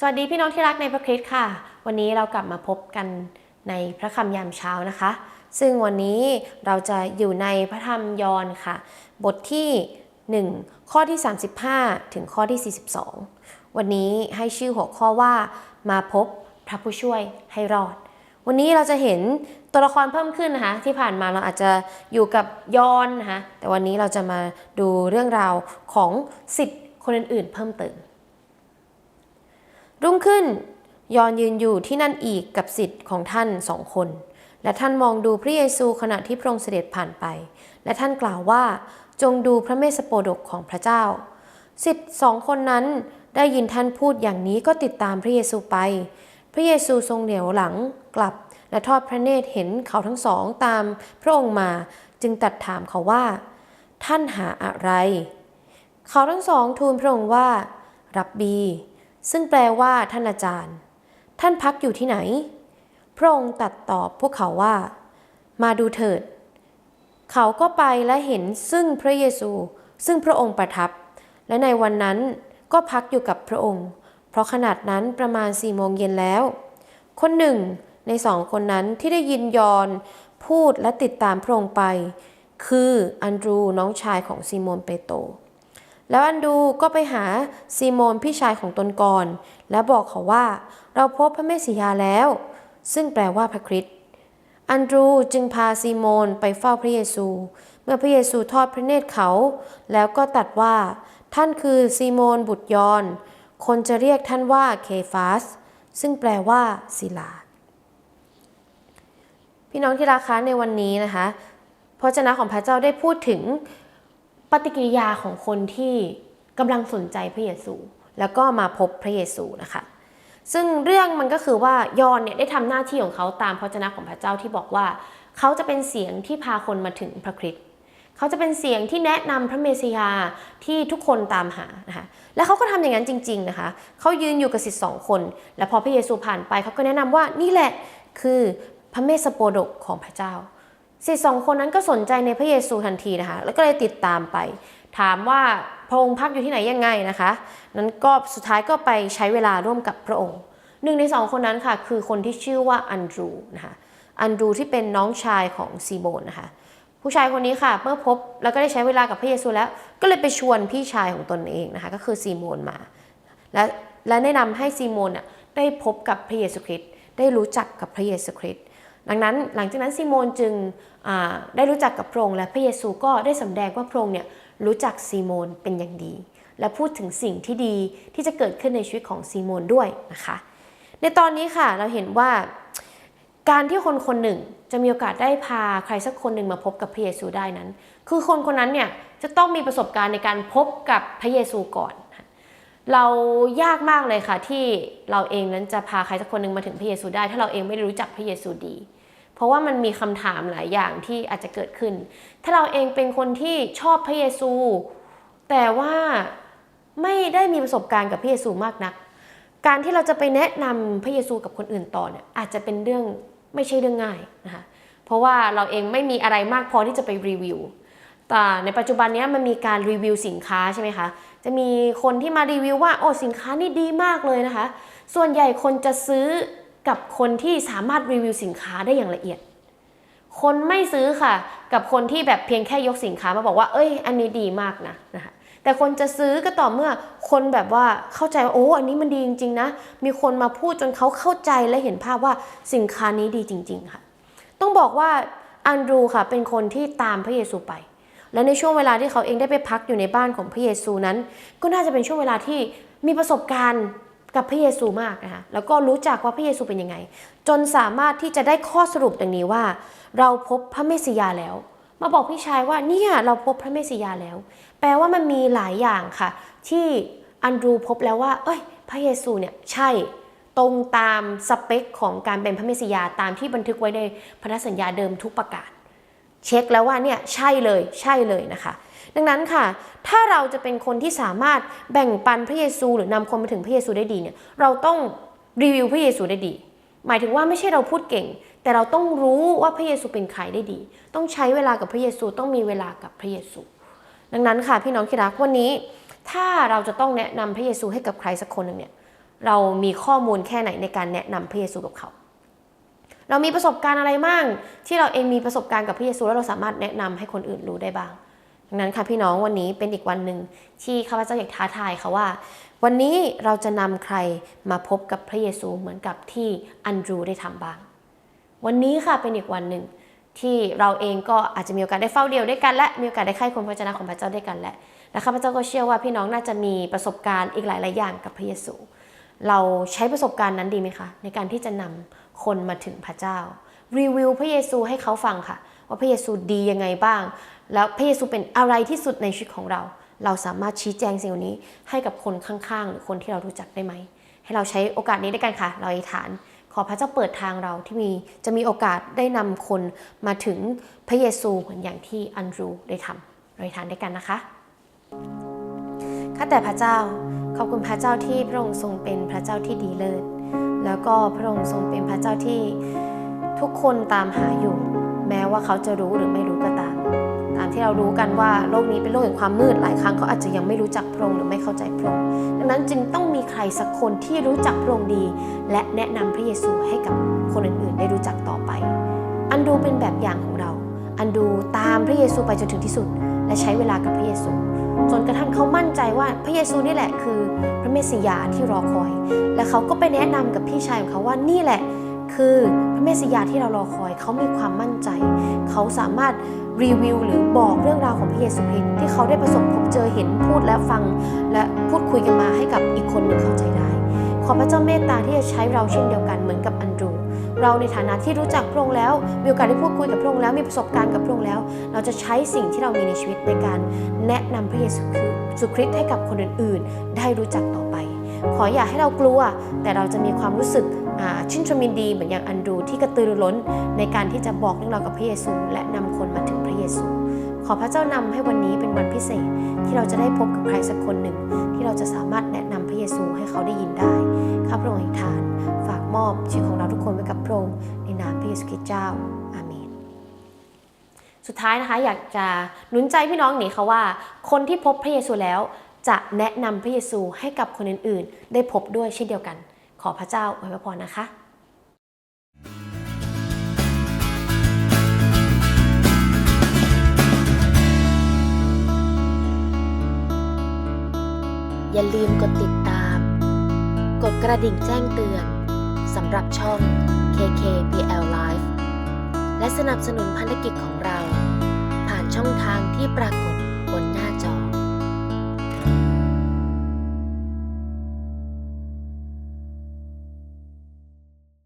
สวัสดีพี่น้องที่รักในพระคริสต์ค่ะ วันนี้เรากลับมาพบกันในพระคำยามเช้านะคะ ซึ่งวันนี้เราจะอยู่ในพระธรรมยอห์นค่ะ บทที่ 1 ข้อที่ 35 ถึงข้อที่ 42 วันนี้ให้ชื่อหัวข้อว่ามาพบพระผู้ช่วยให้รอด วันนี้เราจะเห็นตัวละครเพิ่มขึ้นนะคะ ที่ผ่านมาเราอาจจะอยู่กับยอนนะคะแต่วันนี้เราจะมาดูเรื่องราวของสิทธิ์คนอื่นๆ เพิ่มเติม รุ่งขึ้น ยอนยืนอยู่ที่นั่นอีกกับสิทธิ์ของท่านสองคน และท่านมองดูพระเยซูขณะที่พระองค์เสด็จผ่านไป และท่านกล่าวว่าจงดูพระเมสสโปดกของพระเจ้า สิทธิ์สองคนนั้นได้ยินท่านพูดอย่างนี้ก็ติดตามพระเยซูไป พระเยซูทรงเหลียวหลังกลับ และทอดพระเนตรเห็นเขาทั้งสองตามพระองค์มาจึงตัดถามเขาว่า ท่านหาอะไร เขาทั้งสองทูลพระองค์ว่า รับบี ซึ่งแปลว่าท่านอาจารย์ ท่านพักอยู่ที่ไหน พระองค์ตัดตอบพวกเขาว่า มาดูเถิด เขาก็ไปและเห็นซึ่งพระเยซู ซึ่งพระองค์ประทับ และในวันนั้นก็พักอยู่กับพระองค์ เพราะขนาดนั้นประมาณสี่โมงเย็นแล้ว คนหนึ่งในสองคนนั้นที่ได้ยินยอนพูดและติดตามพระองค์ไป คืออันดรูน้องชายของซีโมนเปโตร แล้วอันดูก็ไปหาซีโมนพี่ชายของตนก่อน และบอกเขาว่า เราพบพระเมสสิยาแล้ว ซึ่งแปลว่าพระคริสต์อันดรูจึงพาซีโมนไปเฝ้าพระเยซู เมื่อพระเยซูทอดพระเนตรเขา แล้วก็ตัดว่า ท่านคือซีโมนบุตรยอน คนจะเรียกท่านว่าเคฟาส ซึ่งแปลว่าศิลา พี่น้องที่รักคะในวันนี้นะคะพระเจ้าของพระเจ้าได้พูดถึง ปฏิกิริยาของคนที่กำลังสนใจพระเยซู แล้วก็มาพบพระเยซูนะคะซึ่งเรื่องมันก็คือว่ายอนเนี่ยได้ทำหน้าที่ของเขาตามพระเจ้าของพระเจ้าที่บอกว่า เขาจะเป็นเสียงที่พาคนมาถึงพระคริสต์เขาจะเป็นเสียงที่แนะนำพระเมสสิยาที่ทุกคนตามหานะคะและเขาก็ทำอย่างนั้นจริง ๆนะคะ เขายืนอยู่กับสิทธิ์สองคน และพอพระเยซูผ่านไปเขาก็แนะนำว่านี่แหละคือพระเมสสโปดกของพระเจ้า สิทธิสองคนนั้นก็สนใจในพระเยซูทันทีนะคะ แล้วก็เลยติดตามไป ถามว่าพระองค์พักอยู่ที่ไหนยังไงนะคะ นั้นก็สุดท้ายก็ไปใช้เวลาร่วมกับพระองค์ หนึ่งในสองคนนั้นค่ะ คือคนที่ชื่อว่าอันดรูนะคะ อันดรูที่เป็นน้องชายของซีโมนนะคะ ผู้ชายคนนี้ค่ะ เมื่อพบแล้วก็ได้ใช้เวลากับพระเยซูแล้ว ก็เลยไปชวนพี่ชายของตนเองนะคะ ก็คือซีโมนมา และและแนะนำให้ซีโมนน่ะได้พบกับพระเยซูคริสต์ ได้รู้จักกับพระเยซูคริสต์ ดังนั้นหลังจากนั้นซีโมนจึงได้รู้จักกับพระองค์และพระเยซูก็ได้สำแดงว่าพระองค์เนี่ยรู้จักซีโมนเป็นอย่างดี และพูดถึงสิ่งที่ดีที่จะเกิดขึ้นในชีวิตของซีโมนด้วยนะคะ ในตอนนี้ค่ะเราเห็นว่าการที่คนคนหนึ่งจะมีโอกาสได้พาใครสักคนหนึ่งมาพบกับพระเยซูได้นั้น คือคนคนนั้นเนี่ยจะต้องมีประสบการณ์ในการพบกับพระเยซูก่อน เรายากมากเลยค่ะที่เราเองนั้นจะพาใครสักคนหนึ่งมาถึงพระเยซูได้ ถ้าเราเองไม่รู้จักพระเยซูดี เพราะว่ามันมีคำถามหลายอย่างที่อาจจะเกิดขึ้น ถ้าเราเองเป็นคนที่ชอบพระเยซู แต่ว่าไม่ได้มีประสบการณ์กับพระเยซูมากนัก การที่เราจะไปแนะนำพระเยซูกับคนอื่นต่อเนี่ยอาจจะเป็นเรื่องไม่ใช่เรื่องง่ายนะคะ เพราะว่าเราเองไม่มีอะไรมากพอที่จะไปรีวิว แต่ในปัจจุบันนี้มันมีการรีวิวสินค้าใช่ไหมคะ จะมีคนที่มารีวิวว่าโอ้สินค้านี่ดีมากเลยนะคะ ส่วนใหญ่คนจะซื้อ กับคนที่สามารถรีวิวสินค้าได้อย่างละเอียด คนไม่ซื้อค่ะ กับคนที่แบบเพียงแค่ยกสินค้ามาบอกว่า เอ้ย อันนี้ดีมากนะนะคะแต่คนจะซื้อก็ต่อเมื่อคนแบบว่าเข้าใจว่าโอ้อันนี้มันดีจริง ๆ นะ มีคนมาพูดจนเขาเข้าใจและเห็นภาพว่าสินค้านี้ดีจริง ๆ ค่ะ ต้องบอกว่าอันดรูค่ะเป็นคนที่ตามพระเยซูไป และในช่วงเวลาที่เขาเองได้ไปพักอยู่ในบ้านของพระเยซูนั้น ก็น่าจะเป็นช่วงเวลาที่มีประสบการณ์ กับพระเยซูมากนะคะแล้วก็รู้จักว่าพระเยซูเป็นยังไง จนสามารถที่จะได้ข้อสรุปดังนี้ว่า เราพบพระเมสสิยาแล้ว มาบอกพี่ชายว่าเนี่ยเราพบพระเมสสิยาแล้ว แปลว่ามันมีหลายอย่างค่ะ ที่อันดรูพบแล้วว่า เอ้ย พระเยซูเนี่ยใช่ตรงตามสเปคของการเป็นพระเมสสิยาตามที่บันทึกไว้ในพันธสัญญาเดิมทุกประกาศ เช็คแล้วว่าเนี่ยใช่เลยใช่เลยนะคะ ดังนั้นค่ะ ถ้าเราจะเป็นคนที่สามารถแบ่งปันพระเยซูหรือนำคนมาถึงพระเยซูได้ดีเนี่ยเราต้องรีวิวพระเยซูได้ดี หมายถึงว่าไม่ใช่เราพูดเก่ง แต่เราต้องรู้ว่าพระเยซูเป็นใครได้ดี ต้องใช้เวลากับพระเยซูต้องมีเวลากับพระเยซู ดังนั้นค่ะพี่น้องที่รักวันนี้ ถ้าเราจะต้องแนะนำพระเยซูให้กับใครสักคนหนึ่งเนี่ยเรามีข้อมูลแค่ไหนในการแนะนำพระเยซูกับเขา เรามีประสบการณ์อะไรบ้างที่เราเองมีประสบการณ์กับพระเยซูแล้วเราสามารถแนะนำให้คนอื่นรู้ได้บ้าง นั้นค่ะพี่น้องวันนี้เป็นอีกวันหนึ่งที่ข้าพเจ้าอยากท้าทายค่ะว่า วันนี้เราจะนำใครมาพบกับพระเยซูเหมือนกับที่อันดรูได้ทำบ้าง วันนี้ค่ะเป็นอีกวันหนึ่งที่เราเองก็อาจจะมีโอกาสได้เฝ้าเดียวด้วยกัน และมีโอกาสได้ใกล้คนพระวจนะของพระเจ้าด้วยกันและและข้าพเจ้าก็เชื่อว่าพี่น้องน่าจะมีประสบการณ์อีกหลายๆอย่างกับพระเยซู เราใช้ประสบการณ์นั้นดีไหมคะ ในการที่จะนำคนมาถึงพระเจ้ารีวิวพระเยซูให้เขาฟังค่ะ ว่าพระเยซูดียังไงบ้าง แล้วพระเยซูเป็นอะไรที่สุดในชีวิตของเรา เราสามารถชี้แจงสิ่งเหล่านี้ให้กับคนข้างๆ หรือคนที่เรารู้จักได้ไหม ให้เราใช้โอกาสนี้ด้วยกันค่ะ เราอธิษฐาน ขอพระเจ้าเปิดทางเราที่มีจะมีโอกาสได้นำคนมาถึงพระเยซูเหมือนอย่างที่อันดรูได้ทำเราอธิษฐานด้วยกันนะคะข้าแต่พระเจ้าขอบคุณพระเจ้าที่พระองค์ทรงเป็นพระเจ้าที่ดีเลิศแล้วก็พระองค์ทรงเป็นพระเจ้าที่ทุกคนตามหาอยู่ แม้ว่าเขาจะรู้หรือไม่รู้ก็ตาม ตามที่เรารู้กันว่าโลกนี้เป็นโลกแห่งความมืด หลายครั้งเขาอาจจะยังไม่รู้จักพระองค์หรือไม่เข้าใจพระองค์ดังนั้นจึงต้องมีใครสักคนที่รู้จักพระองค์ดี และแนะนำพระเยซูให้กับคนอื่นๆ ได้รู้จักต่อไป อันดูเป็นแบบอย่างของเรา อันดูตามพระเยซูไปจนถึงที่สุด และใช้เวลากับพระเยซูจนกระทั่งเขามั่นใจว่าพระเยซูนี่แหละคือพระเมสสิยาที่รอคอย และเขาก็ไปแนะนำกับพี่ชายของเขาว่านี่แหละ คือพระเมสสิยาที่เรารอคอยเขามีความมั่นใจ เขาสามารถรีวิวหรือบอกเรื่องราวของพระเยซูคริสต์ที่เขาได้ประสบพบเจอเห็นพูดและฟัง และพูดคุยกันมาให้กับอีกคนหนึ่งเข้าใจได้ ขอพระเจ้าเมตตาที่จะใช้เราเช่นเดียวกันเหมือนกับอันดรูเราในฐานะที่รู้จักพระองค์แล้ว มีโอกาสได้พูดคุยกับพระองค์แล้วมีประสบการณ์กับพระองค์แล้ว เราจะใช้สิ่งที่เรามีในชีวิตในการแนะนำพระเยซูคริสต์ให้กับคนอื่นๆ ได้รู้จักต่อไป ขออย่าให้เรากลัว แต่เราจะมีความรู้สึกชื่นชมยินดีเหมือนอย่างอันดรูที่กระตือรือร้น ในการที่จะบอกเรื่องราวกับพระเยซู และนำคนมาถึงพระเยซู ขอพระเจ้านำให้วันนี้เป็นวันพิเศษ ที่เราจะได้พบกับใครสักคนหนึ่ง ที่เราจะสามารถแนะนำพระเยซูให้เขาได้ยินได้ข้าพระองค์อธิษฐาน ฝากมอบชีวิตของเราทุกคนไว้กับพระองค์ในนามพระเยซูคริสต์เจ้าอาเมนสุดท้ายนะคะอยากจะหนุนใจพี่น้องหนีค่ะว่า คนที่พบพระเยซูแล้ว จะแนะนำพระเยซูให้กับคนอื่นๆ ได้พบด้วยเช่นเดียวกัน ขอพระเจ้าอวยพรนะคะอย่าลืมกดติดตาม กดกระดิ่งแจ้งเตือนสำหรับช่อง KKPL Live และสนับสนุนพันธกิจของเรา ผ่านช่องทางที่ปรากฏ